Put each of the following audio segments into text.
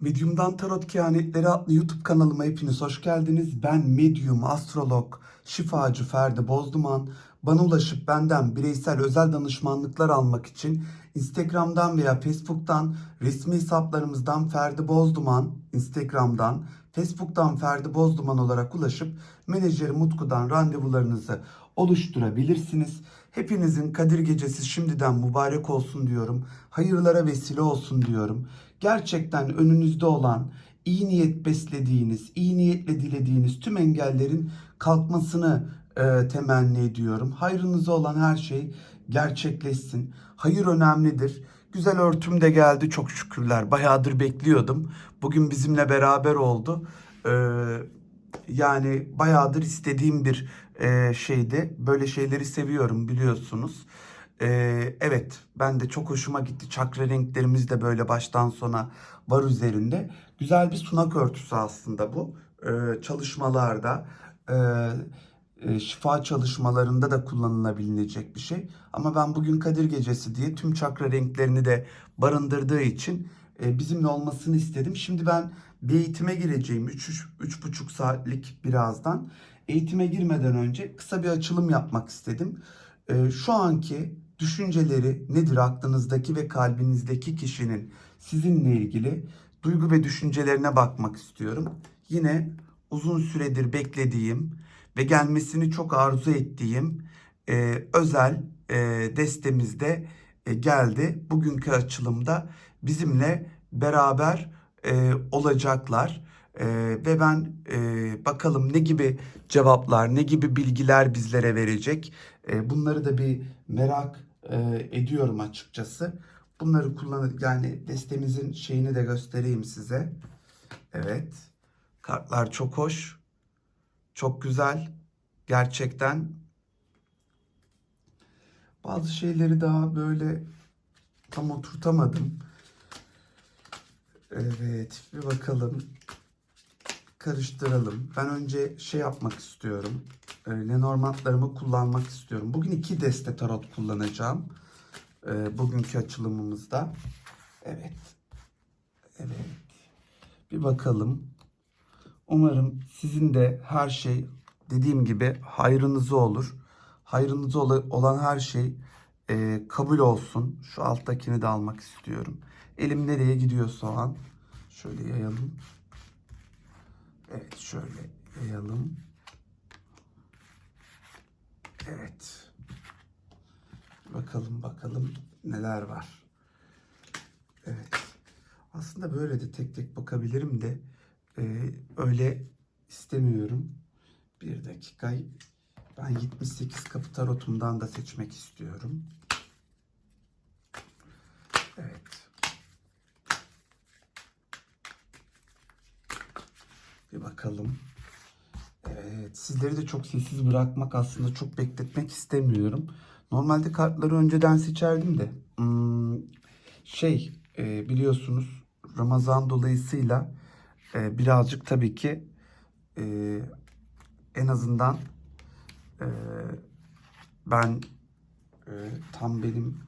Medyum'dan Tarot Kehanetleri adlı YouTube kanalıma hepiniz hoş geldiniz. Ben medyum, astrolog, şifacı Ferdi Bozduman. Bana ulaşıp benden bireysel özel danışmanlıklar almak için Instagram'dan veya Facebook'tan resmi hesaplarımızdan Ferdi Bozduman, Instagram'dan, Facebook'tan Ferdi Bozduman olarak ulaşıp menajerim Utku'dan randevularınızı oluşturabilirsiniz. Hepinizin Kadir Gecesi şimdiden mübarek olsun diyorum. Hayırlara vesile olsun diyorum. Gerçekten önünüzde olan iyi niyet beslediğiniz, iyi niyetle dilediğiniz tüm engellerin kalkmasını e, temenni ediyorum. Hayrınıza olan her şey gerçekleşsin. Hayır önemlidir. Güzel örtüm de geldi çok şükürler. Bayağıdır bekliyordum. Bugün bizimle beraber oldu. Ee, yani bayağıdır istediğim bir e, şeydi. Böyle şeyleri seviyorum biliyorsunuz. Ee, evet ben de çok hoşuma gitti. Çakra renklerimiz de böyle baştan sona var üzerinde. Güzel bir sunak örtüsü aslında bu. Ee, çalışmalarda, e, e, şifa çalışmalarında da kullanılabilecek bir şey. Ama ben bugün Kadir Gecesi diye tüm çakra renklerini de barındırdığı için e, bizimle olmasını istedim. Şimdi ben bir eğitime gireceğim. 3-3,5 saatlik birazdan. Eğitime girmeden önce kısa bir açılım yapmak istedim. E, şu anki düşünceleri nedir aklınızdaki ve kalbinizdeki kişinin sizinle ilgili duygu ve düşüncelerine bakmak istiyorum. Yine uzun süredir beklediğim ve gelmesini çok arzu ettiğim e, özel e, destemizde e, geldi. Bugünkü açılımda bizimle beraber e, olacaklar. E, ve ben e, bakalım ne gibi cevaplar, ne gibi bilgiler bizlere verecek. E, bunları da bir merak e, ediyorum açıkçası. Bunları kullanır yani destemizin şeyini de göstereyim size. Evet. Kartlar çok hoş. Çok güzel. Gerçekten bazı şeyleri daha böyle tam oturtamadım. Evet, bir bakalım. Karıştıralım. Ben önce şey yapmak istiyorum. Lenormandlarımı kullanmak istiyorum. Bugün iki deste tarot kullanacağım. E, bugünkü açılımımızda. Evet. Evet. Bir bakalım. Umarım sizin de her şey dediğim gibi hayrınıza olur. Hayrınıza ola- olan her şey e, kabul olsun. Şu alttakini de almak istiyorum. Elim nereye gidiyorsa o an. Şöyle yayalım. Evet şöyle yayalım. Evet. Bakalım bakalım neler var. Evet. Aslında böyle de tek tek bakabilirim de e, öyle istemiyorum. Bir dakika. Ben 78 kapı tarotumdan da seçmek istiyorum. Evet. Bir bakalım. Evet, sizleri de çok sessiz bırakmak aslında çok bekletmek istemiyorum. Normalde kartları önceden seçerdim de. hmm, şey e, biliyorsunuz Ramazan dolayısıyla e, birazcık tabii ki e, en azından e, ben e, tam benim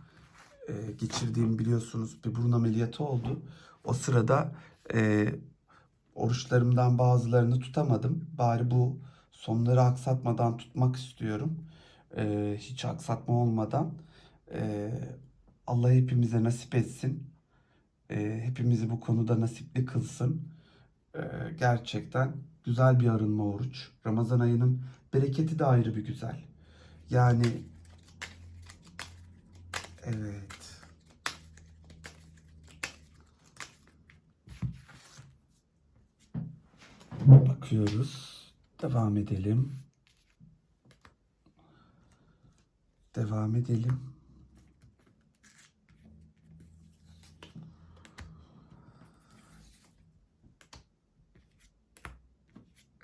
e, geçirdiğim biliyorsunuz bir burun ameliyatı oldu. O sırada e, oruçlarımdan bazılarını tutamadım. Bari bu sonları aksatmadan tutmak istiyorum. E, hiç aksatma olmadan. E, Allah hepimize nasip etsin. E, hepimizi bu konuda nasipli kılsın. E, gerçekten güzel bir arınma oruç. Ramazan ayının bereketi de ayrı bir güzel. Yani evet. Bakıyoruz. Devam edelim. Devam edelim.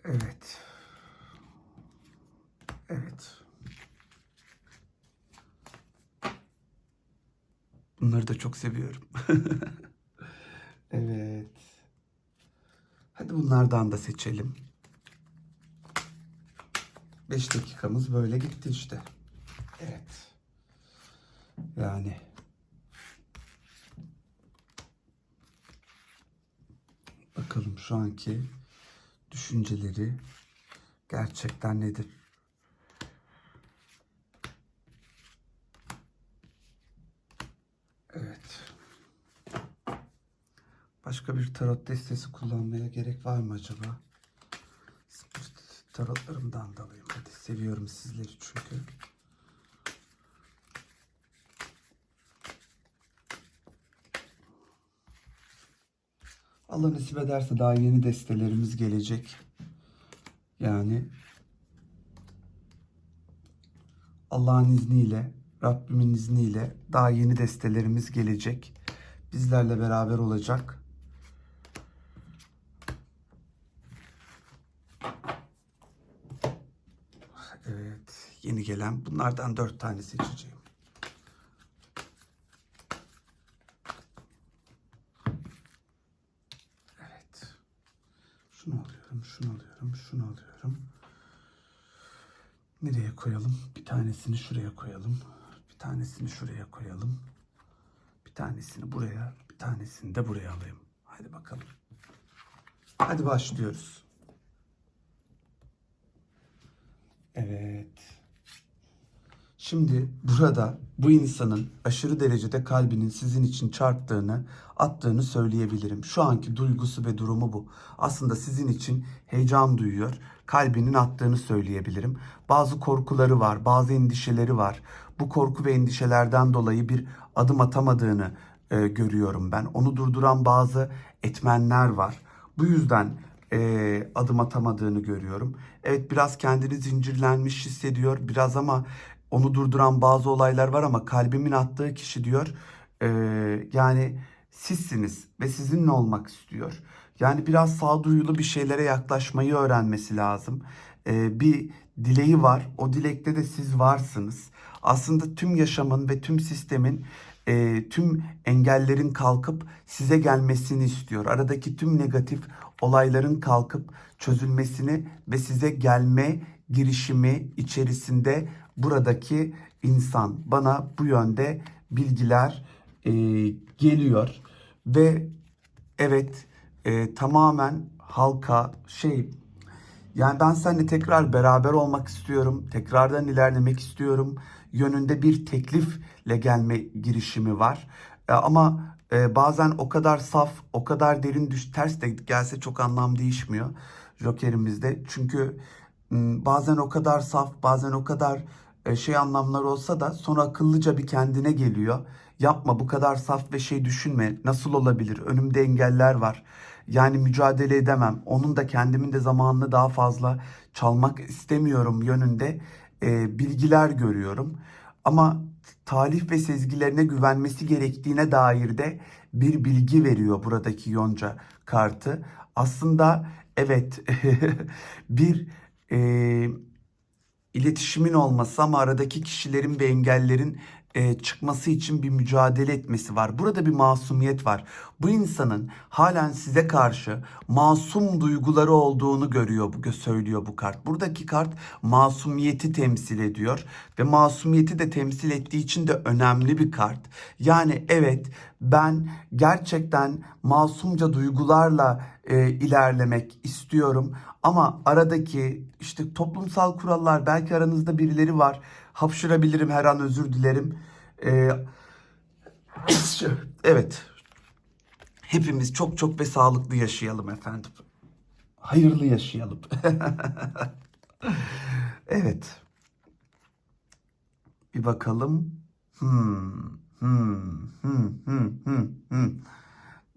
Evet. Evet. Bunları da çok seviyorum. evet. Hadi bunlardan da seçelim. 5 dakikamız böyle gitti işte. Evet. Yani Bakalım şu anki düşünceleri gerçekten nedir? Evet. Başka bir tarot destesi kullanmaya gerek var mı acaba? Tarotlarımdan da alayım. Hadi seviyorum sizleri çünkü. Allah nasip ederse daha yeni destelerimiz gelecek. Yani Allah'ın izniyle, Rabbimin izniyle daha yeni destelerimiz gelecek. Bizlerle beraber olacak. Evet, yeni gelen bunlardan dört tane seçeceğim. Evet. Şunu alıyorum, şunu alıyorum, şunu alıyorum. Nereye koyalım? Bir tanesini şuraya koyalım. Bir tanesini şuraya koyalım. Bir tanesini buraya, bir tanesini de buraya alayım. Hadi bakalım. Hadi başlıyoruz. Evet. Şimdi burada bu insanın aşırı derecede kalbinin sizin için çarptığını, attığını söyleyebilirim. Şu anki duygusu ve durumu bu. Aslında sizin için heyecan duyuyor, kalbinin attığını söyleyebilirim. Bazı korkuları var, bazı endişeleri var. Bu korku ve endişelerden dolayı bir adım atamadığını e, görüyorum ben. Onu durduran bazı etmenler var. Bu yüzden e, adım atamadığını görüyorum. Evet biraz kendini zincirlenmiş hissediyor biraz ama onu durduran bazı olaylar var ama kalbimin attığı kişi diyor e, yani sizsiniz ve sizinle olmak istiyor. Yani biraz sağduyulu bir şeylere yaklaşmayı öğrenmesi lazım. E, bir dileği var o dilekte de siz varsınız. Aslında tüm yaşamın ve tüm sistemin e, tüm engellerin kalkıp size gelmesini istiyor. Aradaki tüm negatif olayların kalkıp çözülmesini ve size gelme girişimi içerisinde buradaki insan bana bu yönde bilgiler e, geliyor ve evet e, tamamen halka şey yani ben seninle tekrar beraber olmak istiyorum. Tekrardan ilerlemek istiyorum. Yönünde bir teklifle gelme girişimi var. E, ama e, bazen o kadar saf, o kadar derin düş ters de gelse çok anlam değişmiyor Joker'imizde. Çünkü bazen o kadar saf, bazen o kadar şey anlamlar olsa da sonra akıllıca bir kendine geliyor. Yapma bu kadar saf ve şey düşünme. Nasıl olabilir? Önümde engeller var. Yani mücadele edemem. Onun da kendimin de zamanını daha fazla çalmak istemiyorum yönünde e, bilgiler görüyorum. Ama talih ve sezgilerine güvenmesi gerektiğine dair de bir bilgi veriyor buradaki Yonca kartı. Aslında evet bir e, iletişimin olması ama aradaki kişilerin ve engellerin e, çıkması için bir mücadele etmesi var. Burada bir masumiyet var. Bu insanın halen size karşı masum duyguları olduğunu görüyor, bu söylüyor bu kart. Buradaki kart masumiyeti temsil ediyor ve masumiyeti de temsil ettiği için de önemli bir kart. Yani evet ben gerçekten masumca duygularla e, ilerlemek istiyorum ama aradaki işte toplumsal kurallar belki aranızda birileri var. Hapşırabilirim her an özür dilerim. Ee, evet. Hepimiz çok çok ve sağlıklı yaşayalım efendim. Hayırlı yaşayalım. evet. Bir bakalım. Hmm, hmm, hmm, hmm, hmm, hmm.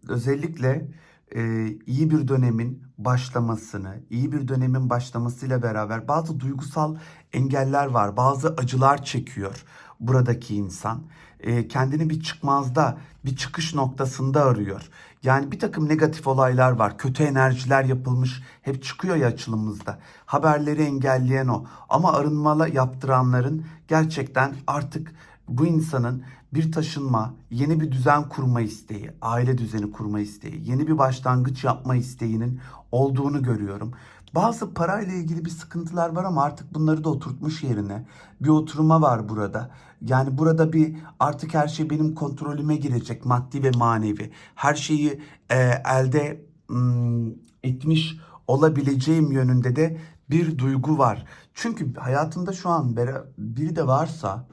Özellikle e, iyi bir dönemin başlamasını, iyi bir dönemin başlamasıyla beraber bazı duygusal engeller var, bazı acılar çekiyor buradaki insan. E, kendini bir çıkmazda, bir çıkış noktasında arıyor. Yani bir takım negatif olaylar var, kötü enerjiler yapılmış, hep çıkıyor ya açılımımızda. Haberleri engelleyen o. Ama arınmalı yaptıranların gerçekten artık bu insanın bir taşınma, yeni bir düzen kurma isteği, aile düzeni kurma isteği, yeni bir başlangıç yapma isteğinin olduğunu görüyorum. Bazı parayla ilgili bir sıkıntılar var ama artık bunları da oturtmuş yerine. Bir oturma var burada. Yani burada bir artık her şey benim kontrolüme girecek maddi ve manevi. Her şeyi e, elde ım, etmiş olabileceğim yönünde de bir duygu var. Çünkü hayatında şu an biri de varsa,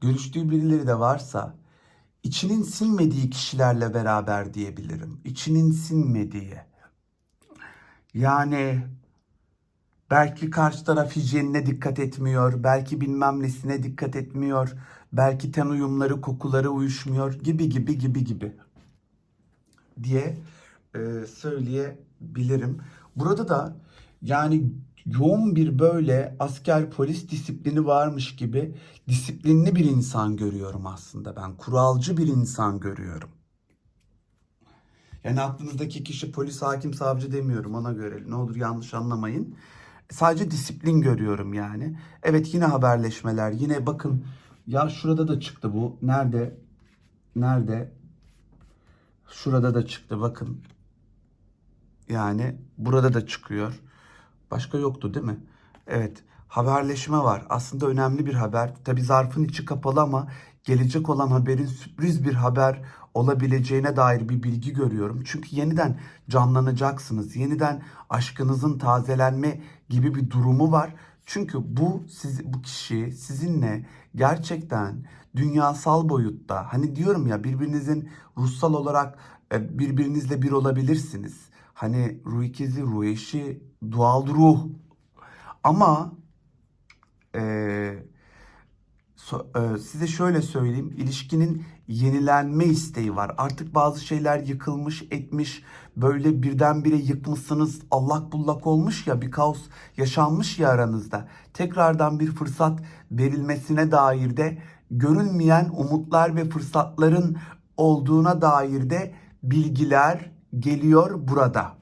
görüştüğü birileri de varsa içinin sinmediği kişilerle beraber diyebilirim. İçinin sinmediği. Yani belki karşı taraf hijyenine dikkat etmiyor, belki bilmem nesine dikkat etmiyor, belki ten uyumları, kokuları uyuşmuyor gibi gibi gibi gibi diye e, söyleyebilirim. Burada da yani yoğun bir böyle asker polis disiplini varmış gibi disiplinli bir insan görüyorum aslında ben. Kuralcı bir insan görüyorum. Yani aklınızdaki kişi polis, hakim, savcı demiyorum ona göre. Ne olur yanlış anlamayın. Sadece disiplin görüyorum yani. Evet yine haberleşmeler. Yine bakın ya şurada da çıktı bu. Nerede? Nerede? Şurada da çıktı bakın. Yani burada da çıkıyor. Başka yoktu değil mi? Evet. Haberleşme var. Aslında önemli bir haber. Tabi zarfın içi kapalı ama gelecek olan haberin sürpriz bir haber olabileceğine dair bir bilgi görüyorum. Çünkü yeniden canlanacaksınız. Yeniden aşkınızın tazelenme gibi bir durumu var. Çünkü bu siz bu kişi sizinle gerçekten dünyasal boyutta hani diyorum ya birbirinizin ruhsal olarak e, birbirinizle bir olabilirsiniz. Hani ruh ikizi, ruh eşi, doğal ruh. Ama eee, so- e, size şöyle söyleyeyim. ilişkinin yenilenme isteği var. Artık bazı şeyler yıkılmış, etmiş. Böyle birdenbire yıkmışsınız. allak bullak olmuş ya bir kaos yaşanmış ya aranızda. Tekrardan bir fırsat verilmesine dair de görünmeyen umutlar ve fırsatların olduğuna dair de bilgiler geliyor burada.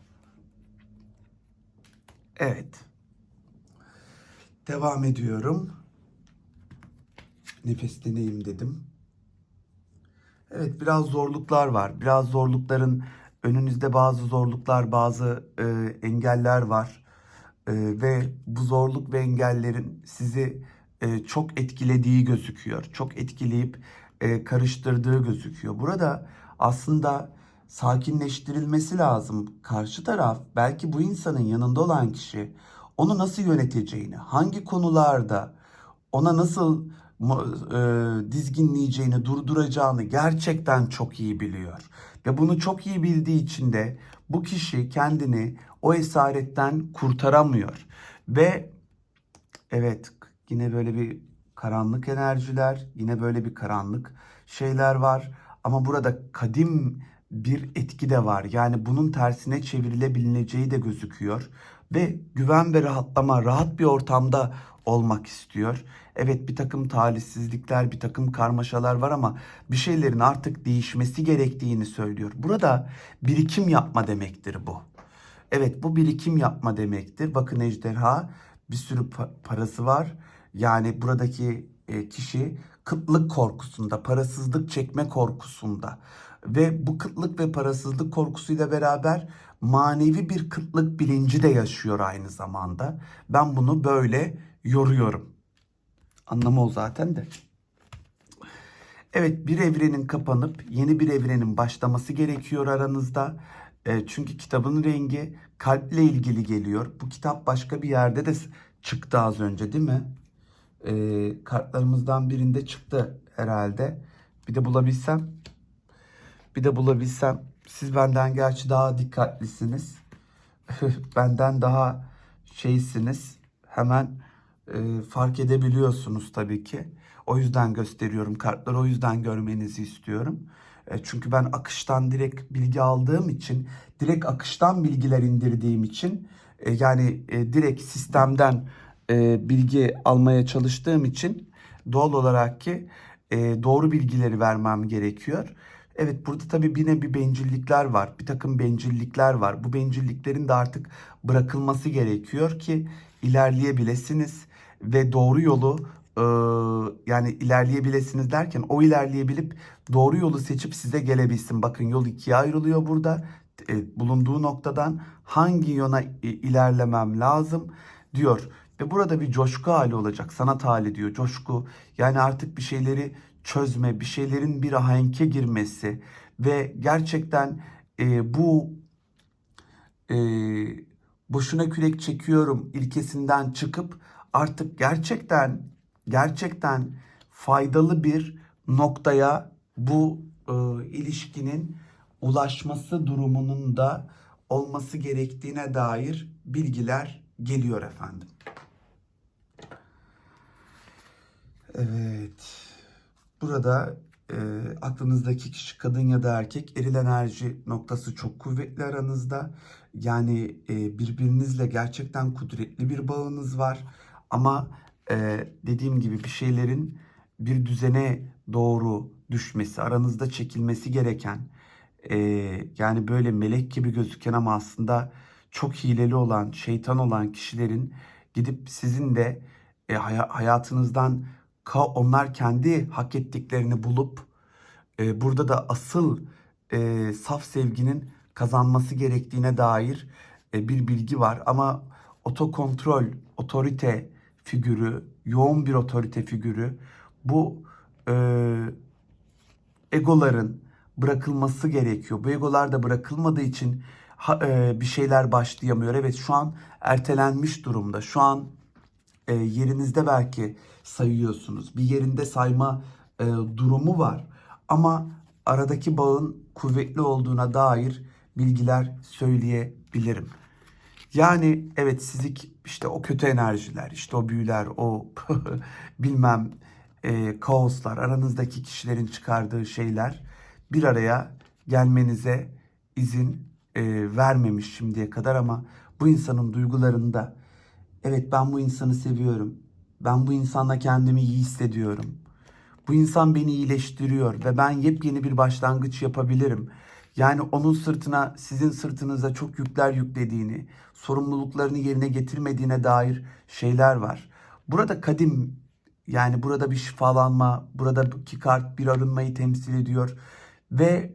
Evet. Devam ediyorum. Nefesleneyim dedim. Evet biraz zorluklar var. Biraz zorlukların önünüzde bazı zorluklar, bazı e, engeller var. E, ve bu zorluk ve engellerin sizi e, çok etkilediği gözüküyor. Çok etkileyip e, karıştırdığı gözüküyor. Burada aslında sakinleştirilmesi lazım. Karşı taraf belki bu insanın yanında olan kişi onu nasıl yöneteceğini, hangi konularda ona nasıl e, dizginleyeceğini, durduracağını gerçekten çok iyi biliyor. Ve bunu çok iyi bildiği için de bu kişi kendini o esaretten kurtaramıyor. Ve evet yine böyle bir karanlık enerjiler, yine böyle bir karanlık şeyler var. Ama burada kadim bir etki de var. Yani bunun tersine çevrilebileceği de gözüküyor. Ve güven ve rahatlama, rahat bir ortamda olmak istiyor. Evet bir takım talihsizlikler, bir takım karmaşalar var ama bir şeylerin artık değişmesi gerektiğini söylüyor. Burada birikim yapma demektir bu. Evet bu birikim yapma demektir. Bakın ejderha bir sürü pa- parası var. Yani buradaki e, kişi kıtlık korkusunda, parasızlık çekme korkusunda ve bu kıtlık ve parasızlık korkusuyla beraber manevi bir kıtlık bilinci de yaşıyor aynı zamanda. Ben bunu böyle yoruyorum. Anlamı o zaten de. Evet bir evrenin kapanıp yeni bir evrenin başlaması gerekiyor aranızda. E, çünkü kitabın rengi kalple ilgili geliyor. Bu kitap başka bir yerde de çıktı az önce değil mi? E, kartlarımızdan birinde çıktı herhalde. Bir de bulabilsem. Bir de bulabilsem. Siz benden gerçi daha dikkatlisiniz. benden daha şeysiniz. Hemen e, fark edebiliyorsunuz tabii ki. O yüzden gösteriyorum kartları. O yüzden görmenizi istiyorum. E, çünkü ben akıştan direkt bilgi aldığım için, direkt akıştan bilgiler indirdiğim için, e, yani e, direkt sistemden e, bilgi almaya çalıştığım için doğal olarak ki e, doğru bilgileri vermem gerekiyor. Evet burada tabii bir bencillikler var. Bir takım bencillikler var. Bu bencilliklerin de artık bırakılması gerekiyor ki ilerleyebilesiniz ve doğru yolu e, yani ilerleyebilesiniz derken o ilerleyebilip doğru yolu seçip size gelebilsin. Bakın yol ikiye ayrılıyor burada. E, bulunduğu noktadan hangi yöne ilerlemem lazım diyor. Ve burada bir coşku hali olacak. Sanat hali diyor. Coşku. Yani artık bir şeyleri çözme, bir şeylerin bir ahenke girmesi ve gerçekten e, bu e, boşuna kürek çekiyorum ilkesinden çıkıp artık gerçekten gerçekten faydalı bir noktaya bu e, ilişkinin ulaşması durumunun da olması gerektiğine dair bilgiler geliyor efendim. Evet. Burada e, aklınızdaki kişi kadın ya da erkek eril enerji noktası çok kuvvetli aranızda. Yani e, birbirinizle gerçekten kudretli bir bağınız var. Ama e, dediğim gibi bir şeylerin bir düzene doğru düşmesi, aranızda çekilmesi gereken e, yani böyle melek gibi gözüken ama aslında çok hileli olan, şeytan olan kişilerin gidip sizin de e, haya- hayatınızdan onlar kendi hak ettiklerini bulup e, burada da asıl e, saf sevginin kazanması gerektiğine dair e, bir bilgi var. Ama otokontrol, otorite figürü, yoğun bir otorite figürü bu e, egoların bırakılması gerekiyor. Bu egolar da bırakılmadığı için ha- e, bir şeyler başlayamıyor. Evet şu an ertelenmiş durumda. Şu an e, yerinizde belki sayıyorsunuz. Bir yerinde sayma e, durumu var. Ama aradaki bağın kuvvetli olduğuna dair bilgiler söyleyebilirim. Yani evet sizi işte o kötü enerjiler, işte o büyüler, o bilmem e, kaoslar, aranızdaki kişilerin çıkardığı şeyler bir araya gelmenize izin e, vermemiş şimdiye kadar ama bu insanın duygularında evet ben bu insanı seviyorum. Ben bu insanla kendimi iyi hissediyorum. Bu insan beni iyileştiriyor ve ben yepyeni bir başlangıç yapabilirim. Yani onun sırtına, sizin sırtınıza çok yükler yüklediğini, sorumluluklarını yerine getirmediğine dair şeyler var. Burada kadim, yani burada bir şifalanma, buradaki kart bir arınmayı temsil ediyor. Ve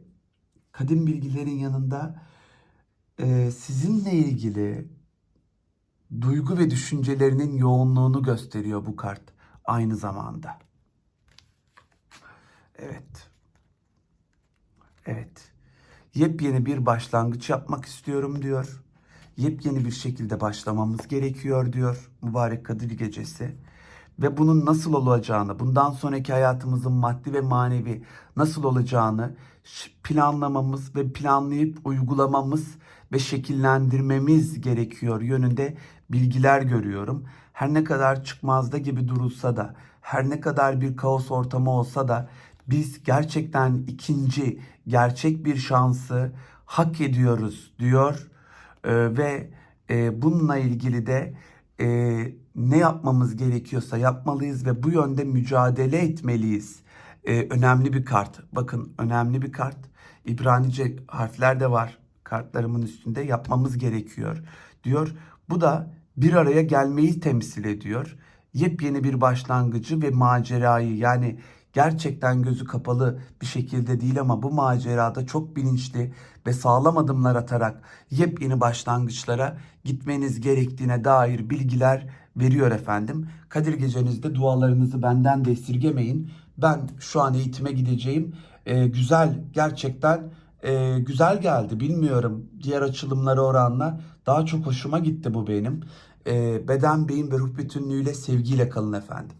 kadim bilgilerin yanında sizinle ilgili duygu ve düşüncelerinin yoğunluğunu gösteriyor bu kart aynı zamanda. Evet. Evet. Yepyeni bir başlangıç yapmak istiyorum diyor. Yepyeni bir şekilde başlamamız gerekiyor diyor mübarek Kadir Gecesi. Ve bunun nasıl olacağını, bundan sonraki hayatımızın maddi ve manevi nasıl olacağını planlamamız ve planlayıp uygulamamız ve şekillendirmemiz gerekiyor yönünde bilgiler görüyorum. Her ne kadar çıkmazda gibi durulsa da, her ne kadar bir kaos ortamı olsa da biz gerçekten ikinci gerçek bir şansı hak ediyoruz diyor Ee, ve e, bununla ilgili de e, ne yapmamız gerekiyorsa yapmalıyız ve bu yönde mücadele etmeliyiz. Ee, önemli bir kart. Bakın önemli bir kart. İbranice harfler de var kartlarımın üstünde yapmamız gerekiyor diyor. Bu da bir araya gelmeyi temsil ediyor. Yepyeni bir başlangıcı ve macerayı yani gerçekten gözü kapalı bir şekilde değil ama bu macerada çok bilinçli ve sağlam adımlar atarak yepyeni başlangıçlara gitmeniz gerektiğine dair bilgiler veriyor efendim. Kadir gecenizde dualarınızı benden de esirgemeyin. Ben şu an eğitime gideceğim. Ee, güzel gerçekten e, güzel geldi. Bilmiyorum diğer açılımlara oranla daha çok hoşuma gitti bu benim. Ee, beden, beyin ve ruh bütünlüğüyle sevgiyle kalın efendim.